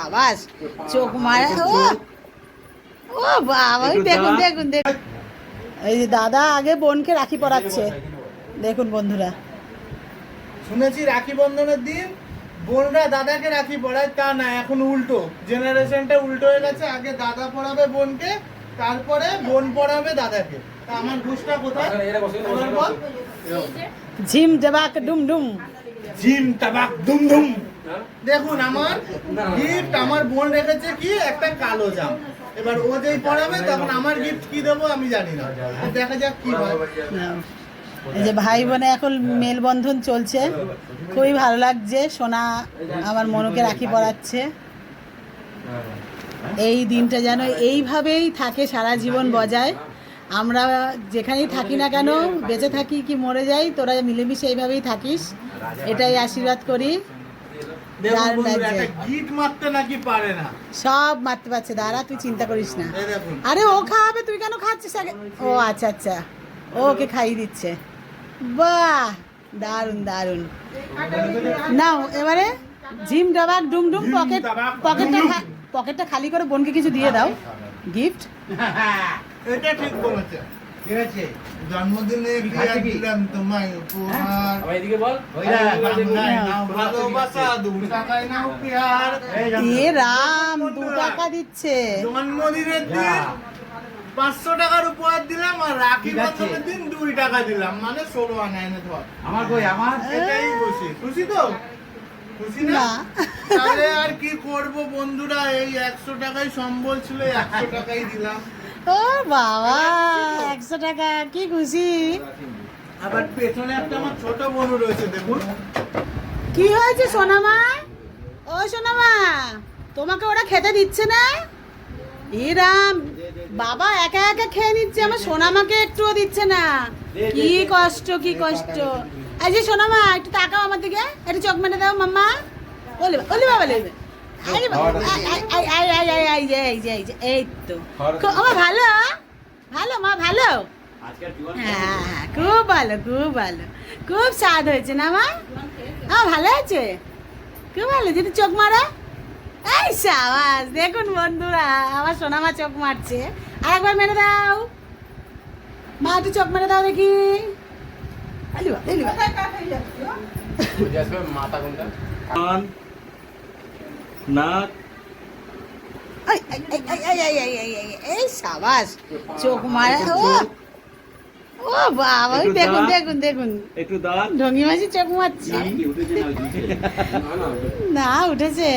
সাবাস চোখ মারা ও ও বাবা দেখুন দেখুন দেখুন এই যে দাদা আগে বোনকে রাখি পরাচ্ছে দেখুন বন্ধুরা শুনেছি রাখি বন্ধনের দিন বোনরা দাদাকে রাখি পড়ায় তা না এখন উল্টো জেনারেশনটা উল্টো হয়ে গেছে আগে দাদা পড়াবে বোনকে তারপরে বোন পড়াবে দাদাকে তা আমার ঘুষটা কোথায়। ঝিম দেবাক ডুম ডুম জিম তাবাক দুম দুম দেখুন, আমার গিফট আমার বোন রেখেছে কি? একটা কালো জাম। এবার ও যেই পড়াবে তখন আমার গিফট কি দেবো আমি জানি না। দেখা যাক কি হয়। যে ভাই বোনে এখন মেলবন্ধন চলছে। খুবই ভালো লাগছে। সোনা আমার মনুকে রাখি পড়াচ্ছে এই দিনটা যেন এইভাবেই থাকে সারা জীবন বজায়। আমরা যেখানেই থাকি না কেন, বেঁচে থাকি কি মরে যাই, তোরা মিলেমিশে এইভাবেই থাকিস। এটাই আশীর্বাদ করি। সব মারতে পারছে দাঁড়া তুই চিন্তা করিস না। আরে ও খাওয়াবে তুই কেন খাচ্ছিস আগে? ও আচ্ছা আচ্ছা। ওকে খাইয়ে দিচ্ছে। বাহ দারুণ দারুণ। নাও এবারে ঝিম ডাবাক ডুম ডুম পকেট পকেটটা। পকেটটা খালি করে বোনকে কিছু দিয়ে দাও। গিফট। এটা ঠিক বলেছে। ঠিক আছে? জন্মদিনে কি? আর দিলাম তোমায় উপহার। এদিকে বল। ভালোবাসা দু টাকায় নাও পেয়ার এ রাম দু টাকা দিচ্ছে। জন্মদিনের দিন পাঁচশো টাকার উপহার দিলাম আর রাখি বন্ধনের দিন দুই টাকা দিলাম। মানে ষোলো আনা এনে ধর। আমার কই? আমার? এটাই খুশি। খুশি তো? খুশি না? না। তাহলে আর কি করব বন্ধুরা? এই একশো টাকায় সম্বল ছিল একশো টাকাই দিলাম। ও বাবা একশো টাকা কি খুশি? আবার পেছনে একটা আমার ছোট বোন রয়েছে দেখুন। কি হয়েছে সোনামা? ও সোনামা তোমাকে ওরা খেতে দিচ্ছে না? এ বাবা একা একা খেয়ে নিচ্ছে আমার সোনামাকে একটুও দিচ্ছে না। কি কষ্ট কি কষ্ট। যে সোনামা একটু তাকাও আমার দিকে একটু চোখ মেরে দাও মাম্মা। ওলে ওলে বাবা লেবে আই বাবা, আই, আই, আই, আই, আই, আই, আই, যে, এই যে, এই যে, এই তো। খুব- ভালো? ভালো মা ভালো? হ্যাঁ হ্যাঁ, খুব ভালো খুব ভালো। খুব স্বাদ হয়েছে না মা? হ্যাঁ ভালো আছে? খুব ভালো যদি চোখ মারা। এই সাবাস দেখুন বন্ধুরা আমার সোনা মা চোখ মারছে। আর একবার মেরে দাও। মা একটু চোখ মেরে দাও দেখি। মাথা কোনটা? কান নাক। এই সাবাস। চোখ মারা ও ও বাবা দেখুন দেখুন দেখুন। একটু দাঁত। ঢঙ্গি মাছি চোখ মারছে। না উঠেছে?